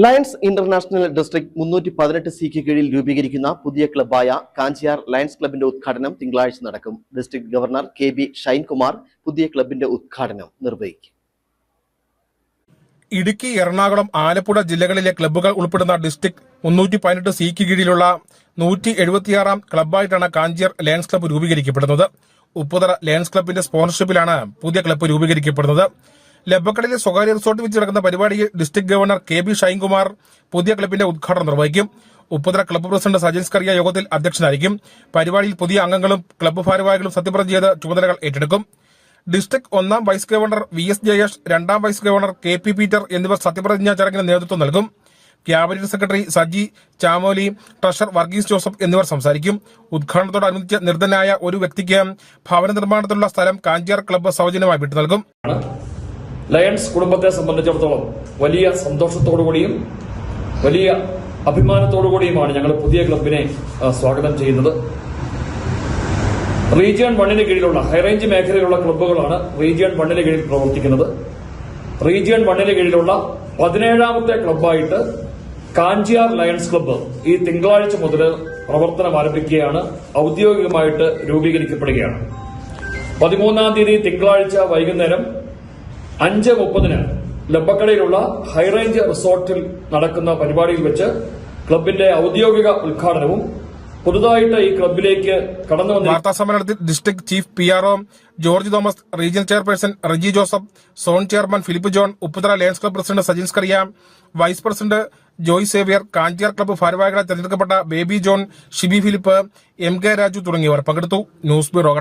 Lions international district മുന്നൂറ്റി പതിനെട്ട് സിക്ക് കീഴിൽ രൂപീകരിക്കുന്ന പുതിയ ക്ലബായ കാഞ്ചിയാർ ലയൺസ് ക്ലബിന്റെ ഉദ്ഘാടനം തിങ്കളാഴ്ച നടക്കും. District governor K B Shinekumar പുതിയ ക്ലബിന്റെ ഉദ്ഘാടനം നിർവഹിക്കും. ഇടുക്കി എറണാകുളം ആലപ്പുഴ ജില്ലകളിലെ ക്ലബ്ബുകൾ ഉൾപ്പെടുന്ന ഡിസ്ട്രിക്ട് മുന്നൂറ്റി പതിനെട്ട് സിക്ക് കീഴിലുള്ള നൂറ്റി എഴുപത്തിയാറാം ക്ലബ്ബായിട്ടാണ് കാഞ്ചിയർ ലയൺസ് ക്ലബ്ബ് രൂപീകരിക്കപ്പെടുന്നത്. ഉപ്പുതറ ലയൺസ് ക്ലബിന്റെ സ്പോൺസർഷിപ്പിലാണ് പുതിയ ക്ലബ്ബ് രൂപീകരിക്കപ്പെടുന്നത്. ലബക്കടയിലെ സ്വകാര്യ റിസോർട്ട് വെച്ച് നടക്കുന്ന പരിപാടിയിൽ district governor K B Shinekumar പുതിയ ക്ലബിന്റെ ഉദ്ഘാടനം നിർവഹിക്കും. ഉപ്പുതറ ക്ലബ്ബ് പ്രസിഡന്റ് സജിൻ സ്കറിയ യോഗത്തിൽ അധ്യക്ഷനായിരിക്കും. പരിപാടിയിൽ പുതിയ അംഗങ്ങളും ക്ലബ്ബ് ഭാരവാഹികളും സത്യപ്രതിജ്ഞ ചെയ്ത് ചുമതലകൾ ഏറ്റെടുക്കും. ഡിസ്ട്രിക്ട് ഒന്നാം vice governor V S Jayesh രണ്ടാം vice governor K P Peter എന്നിവർ സത്യപ്രതിജ്ഞാ ചടങ്ങിന് നേതൃത്വം നൽകും. Cabinet secretary Saji Chamoli treasurer Varghese Joseph എന്നിവർ സംസാരിക്കും. ഉദ്ഘാടനത്തോടനുബന്ധിച്ച് നിർദ്ധനായ ഒരു വ്യക്തിക്ക് ഭവന നിർമ്മാണത്തിലുള്ള സ്ഥലം കാഞ്ചിയാർ ക്ലബ്ബ് സൗജന്യമായി വിട്ടു നൽകും ലയൺസ് കുടുംബത്തെ സംബന്ധിച്ചിടത്തോളം വലിയ സന്തോഷത്തോടുകൂടിയും വലിയ അഭിമാനത്തോടുകൂടിയുമാണ് ഞങ്ങൾ പുതിയ ക്ലബിനെ സ്വാഗതം ചെയ്യുന്നത്. റീജിയൺ വണ്ണിന് കീഴിലുള്ള ഹൈറേഞ്ച് മേഖലയിലുള്ള ക്ലബ്ബുകളാണ് റീജിയൺ വണ്ണിന് കീഴിൽ പ്രവർത്തിക്കുന്നത്. റീജിയൺ വണ്ണിന് കീഴിലുള്ള പതിനേഴാമത്തെ ക്ലബ്ബായിട്ട് കാഞ്ചിയാർ ലയൺസ് ക്ലബ്ബ് ഈ തിങ്കളാഴ്ച മുതൽ പ്രവർത്തനം ആരംഭിക്കുകയാണ് ഔദ്യോഗികമായിട്ട് രൂപീകരിക്കപ്പെടുകയാണ്. പതിമൂന്നാം തീയതി തിങ്കളാഴ്ച വൈകുന്നേരം അഞ്ച് മുപ്പതിന് ലബക്കടയിലുള്ള ഹൈറേഞ്ച് റിസോർട്ടിൽ നടക്കുന്ന പരിപാടിയിൽ വെച്ച് ക്ലബിന്റെ ഔദ്യോഗിക ഉദ്ഘാടനവും പുതുതായിട്ട് ഈ ക്ലബിലേക്ക് കടന്നു വാർത്താ സമ്മേളനത്തിൽ district chief P R O George Thomas region chairperson Reji Joseph zone chairman Philip John Upputhara Lions club president Sajin Skaria vice president Joy Xavier Kanchiyar club ഭാരവാഹികളെ തെരഞ്ഞെടുക്കപ്പെട്ട Baby John Shibi Philip M K Raju തുടങ്ങിയവർ പങ്കെടുത്തു. News bureau